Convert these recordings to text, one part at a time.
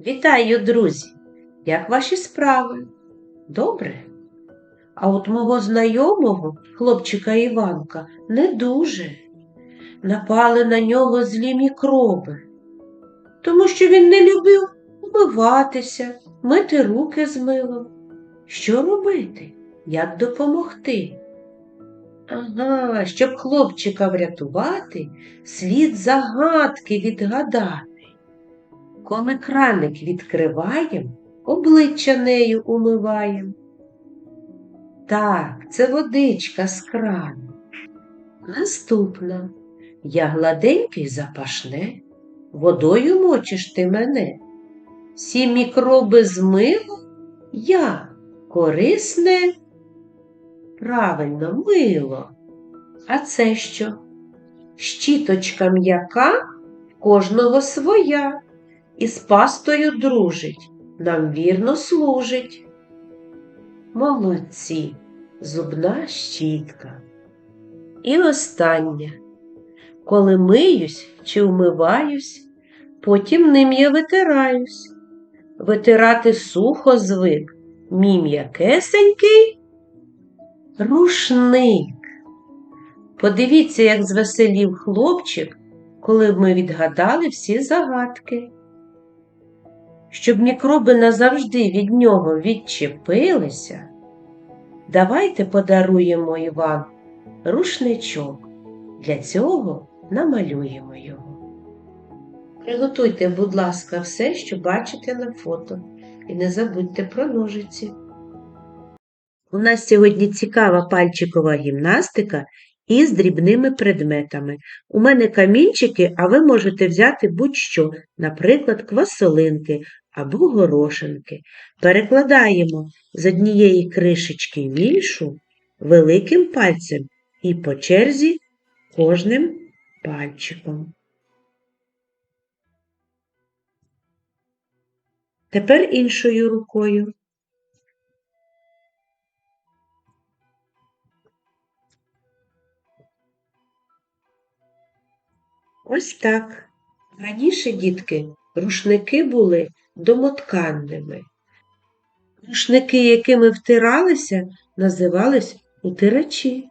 Вітаю, друзі! Як ваші справи? Добре? А от мого знайомого, хлопчика Іванка, не дуже. Напали на нього злі мікроби, тому що він не любив умиватися, мити руки з милом. Що робити? Як допомогти? Ага, щоб хлопчика врятувати, слід загадки відгадати. Коли краник відкриваєм, обличчя нею умиваєм. Так, це водичка з крану. Наступна. Я гладенький запашне, водою мочиш ти мене. Всі мікроби змило, я корисне, правильно, мило. А це що? Щіточка м'яка кожного своя і з пастою дружить, нам вірно служить. Молодці, зубна щітка. І останнє. Коли миюсь чи вмиваюсь, потім ним я витираюсь. Витирати сухо звик, мій м'якесенький рушник. Подивіться, як звеселів хлопчик, коли ми відгадали всі загадки. Щоб мікроби назавжди від нього відчепилися, давайте подаруємо Іван рушничок. Для цього намалюємо його. Приготуйте, будь ласка, все, що бачите на фото, і не забудьте про ножиці. У нас сьогодні цікава пальчикова гімнастика із дрібними предметами. У мене камінчики, а ви можете взяти будь-що, наприклад, квасолинки або горошинки. Перекладаємо з однієї кришечки в іншу великим пальцем і по черзі кожним пальчиком. Тепер іншою рукою. Ось так. Раніше, дітки, рушники були домотканними. Рушники, якими втиралися, називались утирачі,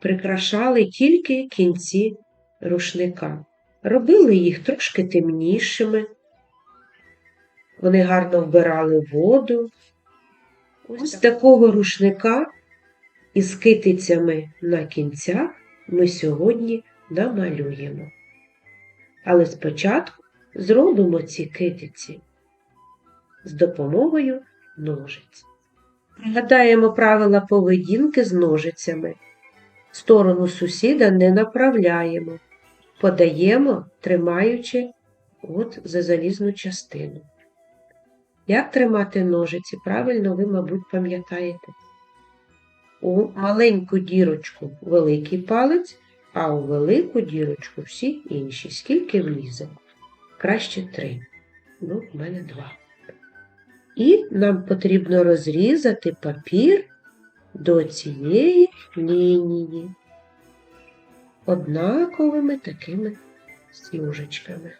прикрашали тільки кінці рушника. Робили їх трошки темнішими. Вони гарно вбирали воду. Ось такого рушника із китицями на кінцях ми сьогодні намалюємо. Але спочатку зробимо ці китиці з допомогою ножиць. Пригадаємо правила поведінки з ножицями. Сторону сусіда не направляємо, подаємо, тримаючи от за залізну частину. Як тримати ножиці? Правильно, ви, мабуть, пам'ятаєте. У маленьку дірочку великий палець, а у велику дірочку всі інші. Скільки влізе? Краще три. Ну, в мене два. І нам потрібно розрізати папір до цієї лінії однаковими такими смужечками.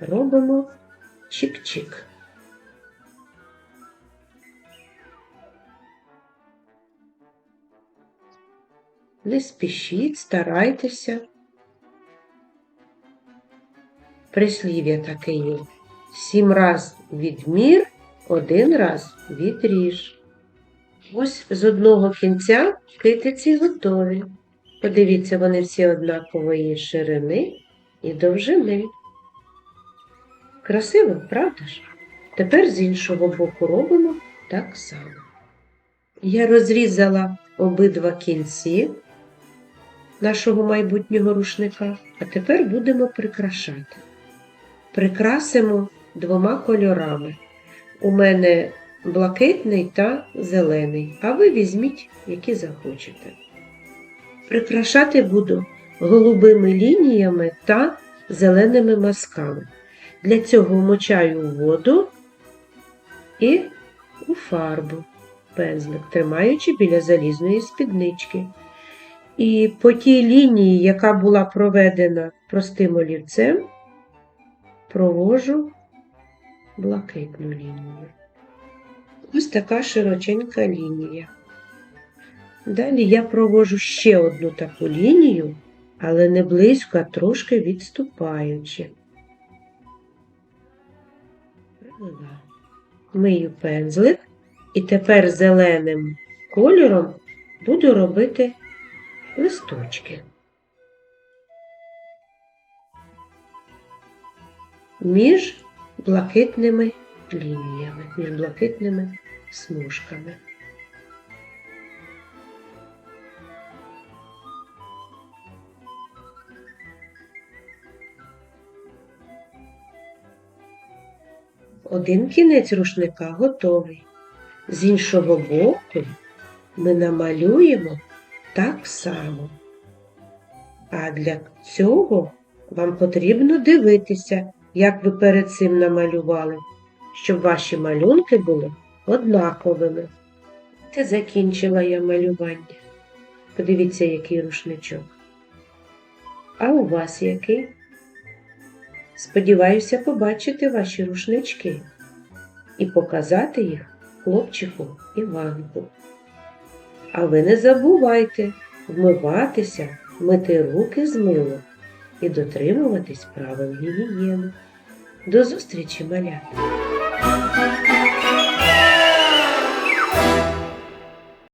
Робимо чик-чик. Не спішіть, старайтеся. Прислів'я таке є. Сім раз відмір, один раз відріж. Ось з одного кінця китиці готові. Подивіться, вони всі однакової ширини і довжини. Красиво, правда ж? Тепер з іншого боку робимо так само. Я розрізала обидва кінці нашого майбутнього рушника, а тепер будемо прикрашати. Прикрасимо двома кольорами. У мене блакитний та зелений, а ви візьміть, які захочете. Прикрашати буду голубими лініями та зеленими мазками. Для цього вмочаю воду і у фарбу пензлик, тримаючи біля залізної спіднички. І по тій лінії, яка була проведена простим олівцем, провожу блакитну лінію. Ось така широченька лінія. Далі я провожу ще одну таку лінію, але не близько, а трошки відступаючи. Мию пензлик і тепер зеленим кольором буду робити листочки. Між блакитними лініями, між блакитними смужками. Один кінець рушника готовий. З іншого боку ми намалюємо так само. А для цього вам потрібно дивитися, як ви перед цим намалювали, щоб ваші малюнки були однаковими. Це закінчила я малювання. Подивіться, який рушничок. А у вас який? Сподіваюся побачити ваші рушнички і показати їх хлопчику Іванку. А ви не забувайте вмиватися, мити руки з милом і дотримуватись правил гігієни. До зустрічі, малята!